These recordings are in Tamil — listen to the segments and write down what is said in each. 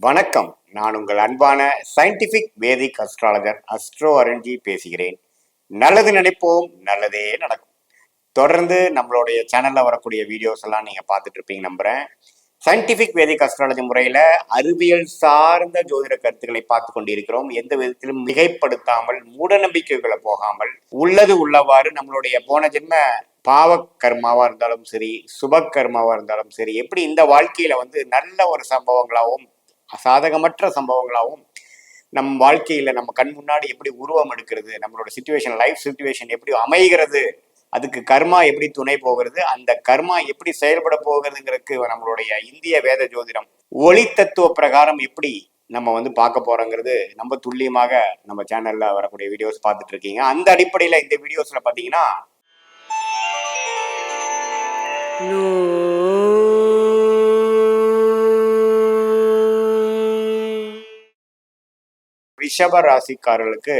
வணக்கம். நான் உங்கள் அன்பான scientific Vedic astrologer astro Aranji பேசுகிறேன். நல்லது நினைப்போம் நல்லதே நடக்கும். தொடர்ந்து நம்மளுடைய சேனல்ல வரக்கூடிய வீடியோஸ் எல்லாம் நீங்க பார்த்துட்டு இருப்பீங்க நம்புறேன். சயின்டிபிக் வேதிக் அஸ்ட்ராலஜி முறையில அறிவியல் சார்ந்த ஜோதிட கருத்துக்களை பார்த்து கொண்டிருக்கிறோம். எந்த விதத்திலும் மிகைப்படுத்தாமல் மூட நம்பிக்கைகளை போகாமல் உள்ளது உள்ளவாறு நம்மளுடைய போன ஜென்ம பாவ கர்மாவா இருந்தாலும் சரி சுப கர்மாவா இருந்தாலும் சரி எப்படி இந்த வாழ்க்கையில வந்து நல்ல ஒரு சம்பவங்களாகவும் சாதகமற்ற சம்பவங்களாகவும் நம் வாழ்க்கையில நம்ம கண் முன்னாடி எப்படி உருவம் எடுக்கிறது நம்மளோட சுச்சுவேஷன் லைஃப் சுச்சுவேஷன் எப்படி அமைகிறது அதுக்கு கர்மா எப்படி துணை போகிறது அந்த கர்மா எப்படி செயல்பட போகிறதுங்கிறதுக்கு நம்மளுடைய இந்திய வேத ஜோதிடம் ஒளி தத்துவ பிரகாரம் எப்படி நம்ம வந்து பார்க்க போறோங்கிறது நம்ம துல்லியமாக நம்ம சேனல்ல வரக்கூடிய வீடியோஸ் பார்த்துட்டு இருக்கீங்க அந்த அடிப்படையில இந்த வீடியோஸ்ல பாத்தீங்கன்னா ரிஷப ராசிக்காரர்களுக்கு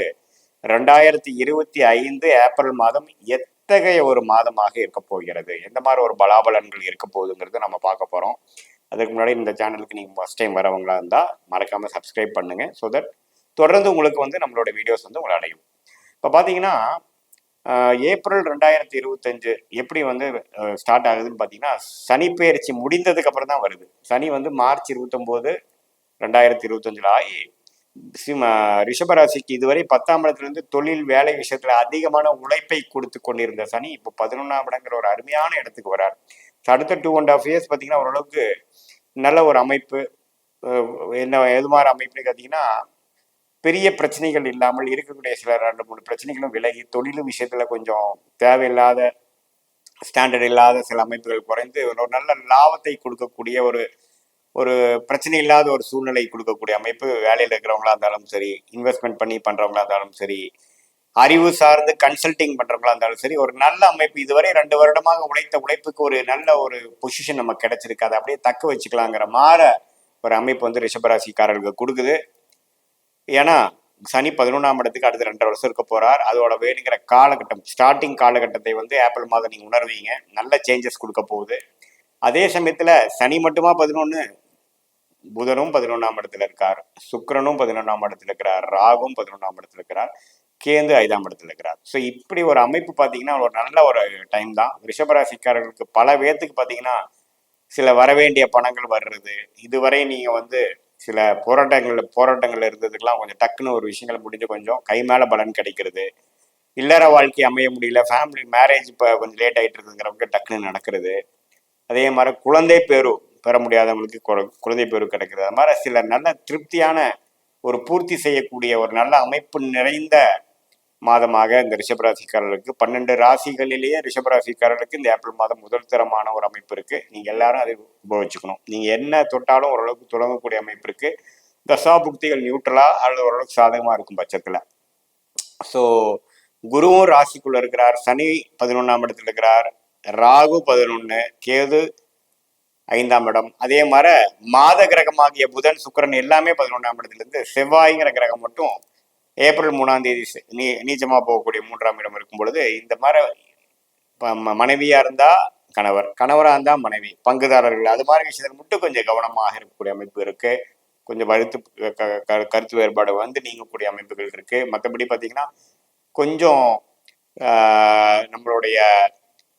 ரெண்டாயிரத்தி இருபத்தி ஐந்து ஏப்ரல் மாதம் எத் எத்தகைய ஒரு மாதமாக இருக்க போகிறது. எந்த மாதிரி ஒரு பலாபலன்கள் இருக்க போகுதுங்கிறது நம்ம பார்க்க போறோம். அதுக்கு முன்னாடி இந்த சேனலுக்கு நீங்கள் ஃபஸ்ட் டைம் வரவங்களா இருந்தால் மறக்காமல் சப்ஸ்கிரைப் பண்ணுங்க. ஸோ தட் தொடர்ந்து உங்களுக்கு வந்து நம்மளோட வீடியோஸ் வந்து உங்களை அடையும். இப்போ பார்த்தீங்கன்னா ஆஹ், ஏப்ரல் ரெண்டாயிரத்தி இருபத்தஞ்சு எப்படி வந்து ஸ்டார்ட் ஆகுதுன்னு பார்த்தீங்கன்னா சனி பயிற்சி முடிந்ததுக்கு அப்புறம் தான் வருது. சனி வந்து மார்ச் இருபத்தொம்போது ரெண்டாயிரத்தி இருபத்தஞ்சில் ஆகி ரிஷபராசிக்கு இதுவரை பத்தாம் இடத்துலேருந்து தொழில் வேலை விஷயத்துல அதிகமான உழைப்பை கொடுத்து கொண்டிருந்த சனி இப்போ பதினொன்றாம் இடங்கிற ஒரு அருமையான இடத்துக்கு வரார். அடுத்த டூ அண்ட் ஆஃப் இயர்ஸ் பார்த்தீங்கன்னா ஓரளவுக்கு நல்ல ஒரு அமைப்பு என்ன எது மாதிரி அமைப்புன்னு பார்த்தீங்கன்னா பெரிய பிரச்சனைகள் இல்லாமல் இருக்கக்கூடிய சில ரெண்டு மூணு பிரச்சனைகளும் விலகி தொழிலும் விஷயத்துல கொஞ்சம் தேவையில்லாத ஸ்டாண்டர்ட் இல்லாத சில அமைப்புகள் குறைந்து ஒரு நல்ல லாபத்தை கொடுக்கக்கூடிய ஒரு ஒரு பிரச்சனை இல்லாத ஒரு சூழ்நிலை கொடுக்கக்கூடிய அமைப்பு வேலையில் இருக்கிறவங்களா இருந்தாலும் சரி இன்வெஸ்ட்மெண்ட் பண்ணி பண்றவங்களா இருந்தாலும் சரி அறிவு சார்ந்து கன்சல்டிங் பண்றவங்களா இருந்தாலும் சரி ஒரு நல்ல அமைப்பு இதுவரை ரெண்டு வருடமாக உழைத்த உழைப்புக்கு ஒரு நல்ல ஒரு பொசிஷன் நமக்கு கிடைச்சிருக்கு. அதை அப்படியே தக்க வச்சுக்கலாங்கிற மாற ஒரு அமைப்பு வந்து ரிஷபராசிக்காரர்களுக்கு கொடுக்குது. ஏன்னா சனி பதினொன்றாம் இடத்துக்கு அடுத்த ரெண்டரை வருஷம் இருக்க போறார். அதோட வேணுங்கிற காலகட்டம் ஸ்டார்டிங் காலகட்டத்தை வந்து ஏப்ரல் மாதம் நீங்க உணர்வீங்க. நல்ல சேஞ்சஸ் கொடுக்க போகுது. அதே சமயத்துல சனி மட்டுமா பதினொன்று புதனும் பதினொன்றாம் இடத்துல இருக்கார் சுக்கிரனும் பதினொன்றாம் இடத்துல இருக்கிறார் ராகும் பதினொன்றாம் இடத்துல இருக்கிறார் கேந்து ஐந்தாம் இடத்துல இருக்கிறார். ஸோ இப்படி ஒரு அமைப்பு பார்த்தீங்கன்னா ஒரு நல்ல ஒரு டைம் தான். ரிஷபராசிக்காரர்களுக்கு பல பேர்த்துக்கு பார்த்தீங்கன்னா சில வரவேண்டிய பணங்கள் வர்றது இதுவரை நீங்கள் வந்து சில போராட்டங்கள் போராட்டங்கள் இருந்ததுக்கெல்லாம் கொஞ்சம் டக்குன்னு ஒரு விஷயங்கள் முடிஞ்சு கொஞ்சம் கை மேலே பலன் கிடைக்கிறது. இல்லற வாழ்க்கை அமைய முடியல ஃபேமிலி மேரேஜ் இப்போ கொஞ்சம் லேட் ஆகிட்டு இருக்குங்கிறவங்க டக்குன்னு நடக்கிறது. அதே மாதிரி குழந்தை பேரு பெற முடியாதவங்களுக்கு குழ- குழந்தை பேரு கிடைக்கிறது. அது மாதிரி சில நல்ல திருப்தியான ஒரு பூர்த்தி செய்யக்கூடிய ஒரு நல்ல அமைப்பு நிறைந்த மாதமாக இந்த ரிஷபராசிக்காரர்களுக்கு பன்னெண்டு ராசிகளிலேயே ரிஷபராசிக்காரர்களுக்கு இந்த ஏப்ரல் மாதம் முதல் தரமான ஒரு அமைப்பு இருக்கு. நீங்க எல்லாரும் அதை உபயோகிச்சுக்கணும். நீங்க என்ன தொட்டாலும் ஓரளவுக்கு தொடங்கக்கூடிய அமைப்பு இருக்கு. தசாபுக்திகள் நியூட்ரலா அல்லது ஓரளவுக்கு சாதகமா இருக்கும் பட்சத்துல. ஸோ குருவும் ராசிக்குள்ள இருக்கிறார். சனி பதினொன்றாம் இடத்துல இருக்கிறார். ராகு பதினொன்று கேது ஐந்தாம் இடம். அதே மாதிரி மாத கிரகமாகிய புதன் சுக்கிரன் எல்லாமே பதினொன்றாம் இடத்துல இருந்து செவ்வாய்ங்கிற கிரகம் மட்டும் ஏப்ரல் மூணாம் தேதி நீ நீச்சமாக போகக்கூடிய மூன்றாம் இடம் இருக்கும் பொழுது இந்த மாதிரி மனைவியாக இருந்தால் கணவர் கணவராக இருந்தால் மனைவி பங்குதாரர்கள். அது மாதிரி விஷயத்தில் மட்டும் கொஞ்சம் கவனமாக இருக்கக்கூடிய அமைப்பு இருக்குது கொஞ்சம் வழுத்து க- க- கருத்து வேறுபாடு வந்து நீங்கக்கூடிய அமைப்புகள் இருக்குது மற்றபடி பார்த்தீங்கன்னா கொஞ்சம் நம்மளுடைய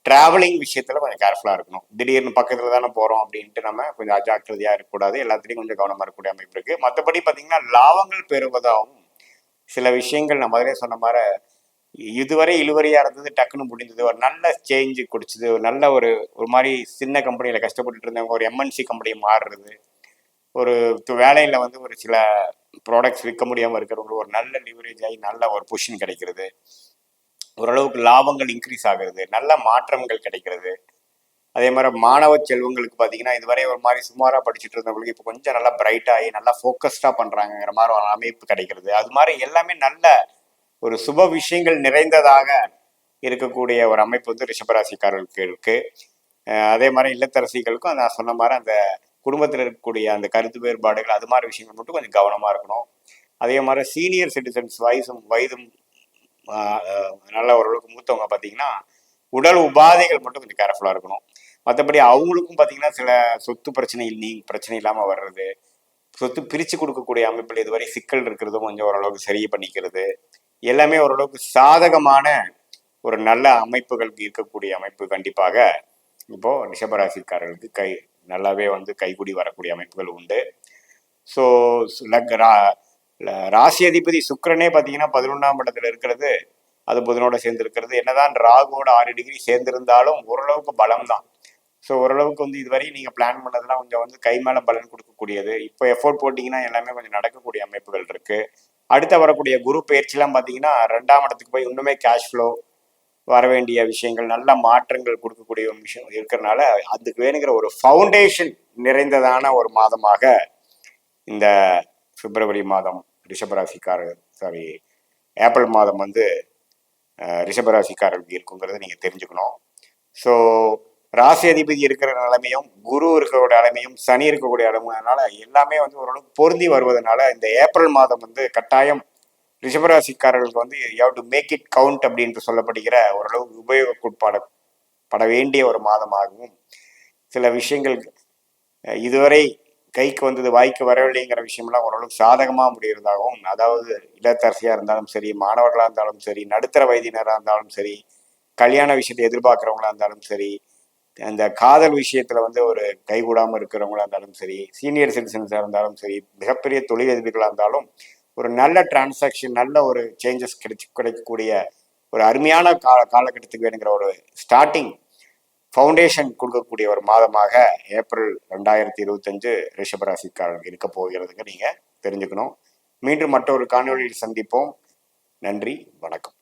டிராவலிங் விஷயத்துல கொஞ்சம் கேர்ஃபுல்லா இருக்கணும். திடீர்னு பக்கத்துல தானே போறோம் அப்படின்ட்டு நம்ம கொஞ்சம் அஜாக்கிரதையா இருக்கக்கூடாது. எல்லாத்துலயும் கொஞ்சம் கவனமா இருக்கக்கூடிய அமைப்பு இருக்கு. மற்றபடி பாத்தீங்கன்னா லாபங்கள் பெறுவதாகவும் சில விஷயங்கள் நான் முதலே சொன்ன மாதிரி இதுவரை இழுவரியா இருந்தது டக்குன்னு முடிந்தது. ஒரு நல்ல சேஞ்சு குடிச்சது ஒரு நல்ல ஒரு ஒரு மாதிரி சின்ன கம்பெனியில கஷ்டப்பட்டுட்டு இருந்தவங்க ஒரு எம்என்சி கம்பெனி மாறுறது ஒரு வேலையில வந்து ஒரு சில ப்ராடக்ட்ஸ் விற்க முடியாம இருக்கிறவங்களுக்கு ஒரு நல்ல லிவரேஜ் ஆகி நல்ல ஒரு பொசிஷன் கிடைக்கிறது. ஓரளவுக்கு லாபங்கள் இன்க்ரீஸ் ஆகுறது நல்ல மாற்றங்கள் கிடைக்கிறது. அதே மாதிரி மாணவ செல்வங்களுக்கு பார்த்தீங்கன்னா இதுவரை ஒரு மாதிரி சுமாராக படிச்சுட்டு இருந்தவங்களுக்கு இப்போ கொஞ்சம் நல்லா பிரைட்டாகி நல்லா ஃபோக்கஸ்டாக பண்ணுறாங்கிற மாதிரி ஒரு அமைப்பு கிடைக்கிறது. அது மாதிரி எல்லாமே நல்ல ஒரு சுப விஷயங்கள் நிறைந்ததாக இருக்கக்கூடிய ஒரு அமைப்பு வந்து ரிஷபராசிக்காரர்களுக்கு இருக்கு. அதே மாதிரி இல்லத்தரசிகளுக்கும் நான் சொன்ன மாதிரி அந்த குடும்பத்தில் இருக்கக்கூடிய அந்த கருத்து வேறுபாடுகள் அது மாதிரி விஷயங்கள் மட்டும் கொஞ்சம் கவனமாக இருக்கணும். அதே மாதிரி சீனியர் சிட்டிசன்ஸ் வயசும் வயதும் நல்ல ஓரளவுக்கு மூத்தவங்க பார்த்தீங்கன்னா உடல் உபாதைகள் மட்டும் கொஞ்சம் கேர்ஃபுல்லாக இருக்கணும். மற்றபடி அவங்களுக்கும் பார்த்தீங்கன்னா சில சொத்து பிரச்சனை நீ பிரச்சனை இல்லாமல் வர்றது சொத்து பிரித்து கொடுக்கக்கூடிய அமைப்பில் இதுவரை சிக்கல் இருக்கிறதும் கொஞ்சம் ஓரளவுக்கு சரி பண்ணிக்கிறது எல்லாமே ஓரளவுக்கு சாதகமான ஒரு நல்ல அமைப்புகள் இருக்கக்கூடிய அமைப்பு கண்டிப்பாக இப்போது ரிஷபராசிக்காரர்களுக்கு கை நல்லாவே வந்து கைகூடி வரக்கூடிய அமைப்புகள் உண்டு. ஸோ ராசி அதிபதி சுக்கரனே பார்த்தீங்கன்னா பதினொன்றாம் இடத்துல இருக்கிறது. அது புதனோட சேர்ந்து இருக்கிறது என்னதான் ராகுவோட ஆறு டிகிரி சேர்ந்திருந்தாலும் ஓரளவுக்கு பலம் தான் ஸோ ஓரளவுக்கு வந்து இதுவரை நீங்கள் பிளான் பண்ணதெல்லாம் கொஞ்சம் வந்து கை மேலே பலன் கொடுக்கக்கூடியது. இப்போ எஃபோர்ட் போட்டிங்கன்னா எல்லாமே கொஞ்சம் நடக்கக்கூடிய அமைப்புகள் இருக்கு. அடுத்த வரக்கூடிய குரு பயிற்சிலாம் பார்த்தீங்கன்னா ரெண்டாம் இடத்துக்கு போய் இன்னுமே கேஷ் ஃப்ளோ வர வேண்டிய விஷயங்கள் நல்ல மாற்றங்கள் கொடுக்கக்கூடிய ஒரு விஷயம் இருக்கிறனால அதுக்கு வேணுங்கிற ஒரு ஃபவுண்டேஷன் நிறைந்ததான ஒரு மாதமாக இந்த பிப்ரவரி மாதம் ரிஷபராசிக்காரர் சாரி ஏப்ரல் மாதம் வந்து அஹ், ரிஷபராசிக்காரர்களுக்கு இருக்குங்கிறத நீங்கள் தெரிஞ்சுக்கணும். ஸோ ராசி அதிபதி இருக்கிற நிலைமையும் குரு இருக்கக்கூடிய நிலைமையும் சனி இருக்கக்கூடிய நிலைமைனால எல்லாமே வந்து ஓரளவுக்கு பொருந்தி வருவதனால இந்த ஏப்ரல் மாதம் வந்து கட்டாயம் ரிஷபராசிக்காரர்களுக்கு வந்து have to make it count அப்படின்ட்டு சொல்லப்படுகிற ஓரளவுக்கு உபயோகக்குட்பட பட வேண்டிய ஒரு மாதமாகவும் சில விஷயங்கள் இதுவரை கைக்கு வந்தது வாய்க்கு வரவில்லைங்கிற விஷயம்லாம் ஓரளவுக்கு சாதகமாக முடிகிறதாகவும் அதாவது இல்லத்தரசியாக இருந்தாலும் சரி மாணவர்களாக இருந்தாலும் சரி நடுத்தர வயதினராக இருந்தாலும் சரி கல்யாண விஷயத்தை எதிர்பார்க்குறவங்களா இருந்தாலும் சரி அந்த காதல் விஷயத்தில் வந்து ஒரு கைகூடாமல் இருக்கிறவங்களா இருந்தாலும் சரி சீனியர் சிட்டிசன்ஸாக இருந்தாலும் சரி மிகப்பெரிய தொழிலதிபர்களாக இருந்தாலும் ஒரு நல்ல டிரான்சாக்ஷன் நல்ல ஒரு சேஞ்சஸ் கிடைச்சி கிடைக்கக்கூடிய ஒரு அருமையான கால காலகட்டத்துக்கு வேணுங்கிற ஒரு ஸ்டார்டிங் ஃபவுண்டேஷன் கொடுக்கக்கூடிய ஒரு மாதமாக ஏப்ரல் ரெண்டாயிரத்தி இருபத்தஞ்சு ரிஷபராசிக்காரர்களுக்கு இருக்க போகிறதுங்க நீங்கள் தெரிஞ்சுக்கணும். மீண்டும் மற்றொரு காணொலியில் சந்திப்போம். நன்றி வணக்கம்.